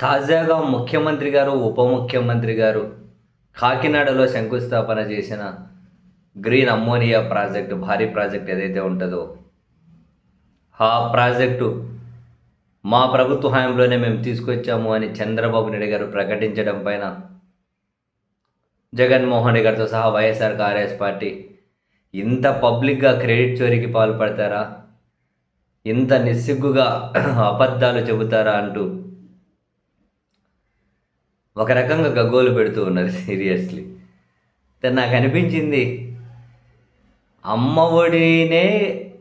తాజాగా ముఖ్యమంత్రి గారు ఉప ముఖ్యమంత్రి గారు కాకినాడలో శంకుస్థాపన చేసిన గ్రీన్ అమ్మోనియా ప్రాజెక్టు భారీ ప్రాజెక్ట్ ఏదైతే ఉంటుందో ఆ ప్రాజెక్టు మా ప్రభుత్వ హయాంలోనే మేము తీసుకొచ్చాము అని చంద్రబాబు నాయుడు గారు ప్రకటించడం పైన జగన్మోహన్ రెడ్డి గారితో సహా వైఎస్ఆర్ కాంగ్రెస్ పార్టీ ఇంత పబ్లిక్గా క్రెడిట్ చోరీకి పాల్పడతారా? ఇంత నిస్సిగ్గుగా అబద్ధాలు చెబుతారా అంటూ ఒక రకంగా గగ్గోలు పెడుతూ ఉన్నది సీరియస్లీ. నాకు అనిపించింది అమ్మ ఒడినే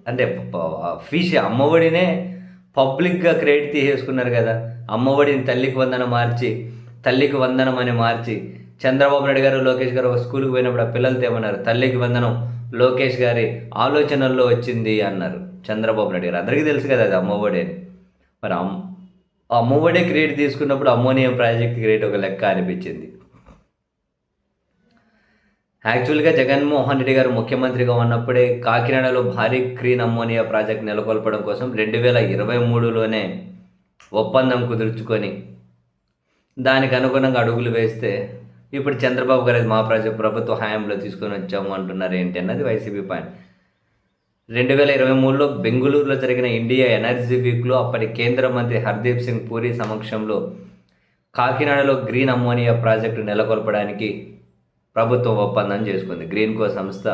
అంటే ఫిష్ అమ్మ ఒడినే పబ్లిక్గా క్రెడిట్ తీసేసుకున్నారు కదా. అమ్మ ఒడిని తల్లికి వందనం మార్చి తల్లికి వందనం అని మార్చి చంద్రబాబు నాయుడు గారు లోకేష్ గారు ఒక స్కూల్కి పోయినప్పుడు ఆ పిల్లలతో ఏమన్నారు? తల్లికి వందనం లోకేష్ గారి ఆలోచనల్లో వచ్చింది అన్నారు చంద్రబాబు నాయుడు గారు. అందరికీ తెలుసు కదా అది అమ్మఒడి అని. మరి అమ్ అమ్మఒడే క్రియేట్ తీసుకున్నప్పుడు అమ్మోనియం ప్రాజెక్ట్ క్రియేట్ ఒక లెక్క అనిపించింది. యాక్చువల్గా జగన్మోహన్ రెడ్డి గారు ముఖ్యమంత్రిగా ఉన్నప్పుడే కాకినాడలో భారీ క్రీన్ అమ్మోనియా ప్రాజెక్ట్ నెలకొల్పడం కోసం రెండు వేల ఇరవై మూడులోనే ఒప్పందం కుదుర్చుకొని దానికి అనుగుణంగా అడుగులు వేస్తే ఇప్పుడు చంద్రబాబు గారు మా ప్రాజెక్ట్ ప్రభుత్వ హయాంలో తీసుకొని వచ్చాము అంటున్నారు ఏంటి అన్నది వైసీపీ పాయింట్. రెండు వేల ఇరవై మూడులో బెంగళూరులో జరిగిన ఇండియా ఎనర్జీ వీక్లో అప్పటి కేంద్ర మంత్రి హర్దీప్ సింగ్ పూరి సమక్షంలో కాకినాడలో గ్రీన్ అమ్మోనియా ప్రాజెక్టు నెలకొల్పడానికి ప్రభుత్వం ఒప్పందం చేసుకుంది. గ్రీన్కో సంస్థ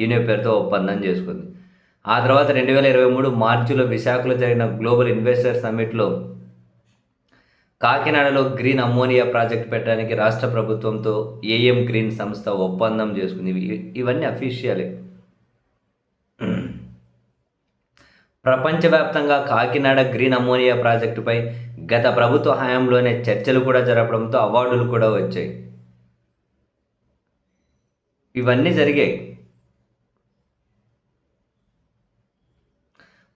యూనియో పేరుతో ఒప్పందం చేసుకుంది. ఆ తర్వాత రెండు వేల ఇరవై మూడు మార్చిలో విశాఖలో జరిగిన గ్లోబల్ ఇన్వెస్టర్ సమ్మిట్లో కాకినాడలో గ్రీన్ అమ్మోనియా ప్రాజెక్ట్ పెట్టడానికి రాష్ట్ర ప్రభుత్వంతో ఏఎం గ్రీన్ సంస్థ ఒప్పందం చేసుకుంది. ఇవన్నీ అఫీషియలే. ప్రపంచవ్యాప్తంగా కాకినాడ గ్రీన్ అమ్మోనియా ప్రాజెక్టుపై గత ప్రభుత్వ హయాంలోనే చర్చలు కూడా జరపడంతో అవార్డులు కూడా వచ్చాయి. ఇవన్నీ జరిగాయి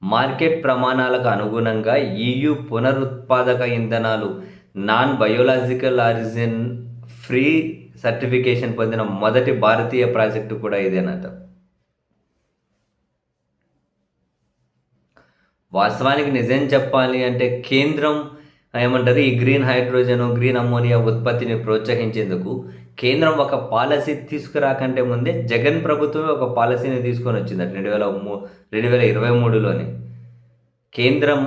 మార్కెట్ ప్రమాణాలకు అనుగుణంగా ఈయు పునరుత్పాదక ఇంధనాలు non biological origin free certification పొందిన మొదటి భారతీయ ప్రాజెక్టు కూడా ఇదేనట. వాస్తవానికి నిజం చెప్పాలి అంటే కేంద్రం ఏమంటారు ఈ గ్రీన్ హైడ్రోజన్ గ్రీన్ అమ్మోనియా ఉత్పత్తిని ప్రోత్సహించేందుకు కేంద్రం ఒక పాలసీ తీసుకురాకంటే ముందే జగన్ ప్రభుత్వమే ఒక పాలసీని తీసుకొని వచ్చింది రెండు వేల మూ రెండు వేల ఇరవై మూడులోనే. కేంద్రం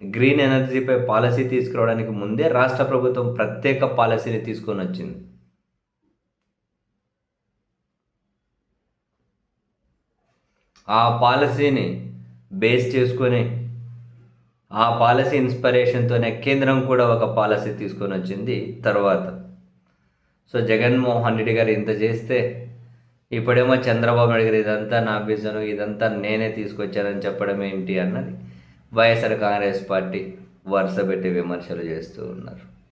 గ్రీన్ ఎనర్జీపై పాలసీ తీసుకురావడానికి ముందే రాష్ట్ర ప్రభుత్వం ప్రత్యేక పాలసీని తీసుకొని వచ్చింది. ఆ పాలసీని బేస్ చేసుకొని ఆ పాలసీ ఇన్స్పిరేషన్తోనే కేంద్రం కూడా ఒక పాలసీ తీసుకొని వచ్చింది తర్వాత. సో జగన్మోహన్ రెడ్డి గారు ఇంత చేస్తే ఇప్పుడేమో చంద్రబాబు నాయుడు గారు ఇదంతా నా బిజను ఇదంతా నేనే తీసుకొచ్చానని చెప్పడం ఏంటి అన్నది వైఎస్ఆర్ కాంగ్రెస్ పార్టీ వరుస పెట్టి విమర్శలు చేస్తూ ఉన్నారు.